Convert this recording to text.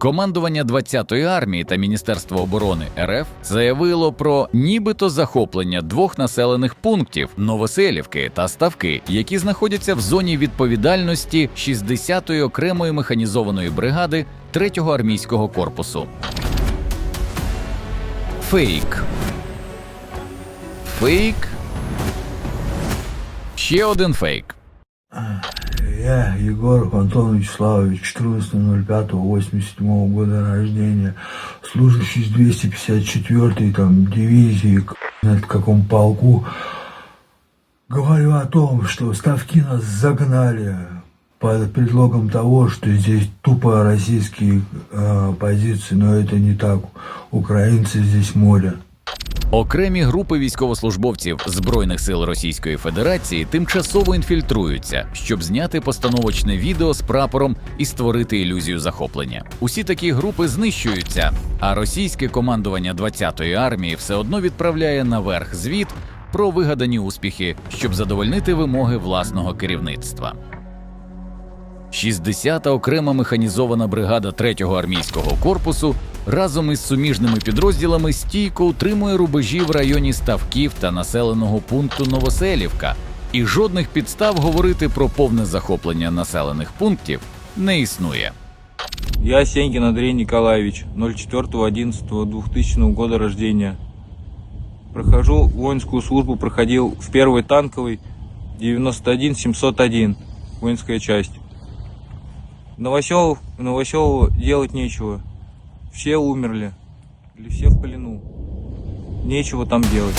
Командування 20-ї армії та Міністерство оборони РФ заявило про нібито захоплення двох населених пунктів Новоселівки та Ставки, які знаходяться в зоні відповідальності 60-ї окремої механізованої бригади 3-го армійського корпусу. Фейк. Фейк. Ще один фейк. Я, Егор Антон Вячеславович, 14.05.87 года рождения, служащий с 254-й там дивизии, знает каком полку, говорю о том, что ставки нас загнали под предлогом того, что здесь тупо российские э, позиции, но это не так. Украинцы здесь море. Окремі групи військовослужбовців Збройних сил Російської Федерації тимчасово інфільтруються, щоб зняти постановочне відео з прапором і створити ілюзію захоплення. Усі такі групи знищуються, а російське командування 20-ї армії все одно відправляє наверх звіт про вигадані успіхи, щоб задовольнити вимоги власного керівництва. 60-та окрема механізована бригада 3-го армійського корпусу разом із суміжними підрозділами стійко утримує рубежі в районі ставків та населеного пункту Новоселівка, і жодних підстав говорити про повне захоплення населених пунктів не існує. Я Сенькин Андрей Николаевич, 04.11.2000 года рождения. Прохожу воинскую службу, проходил в первой танковой 91-701, воинская часть. Новоселов, в делать нечего. Все умерли. Или все в плену. Нечего там делать.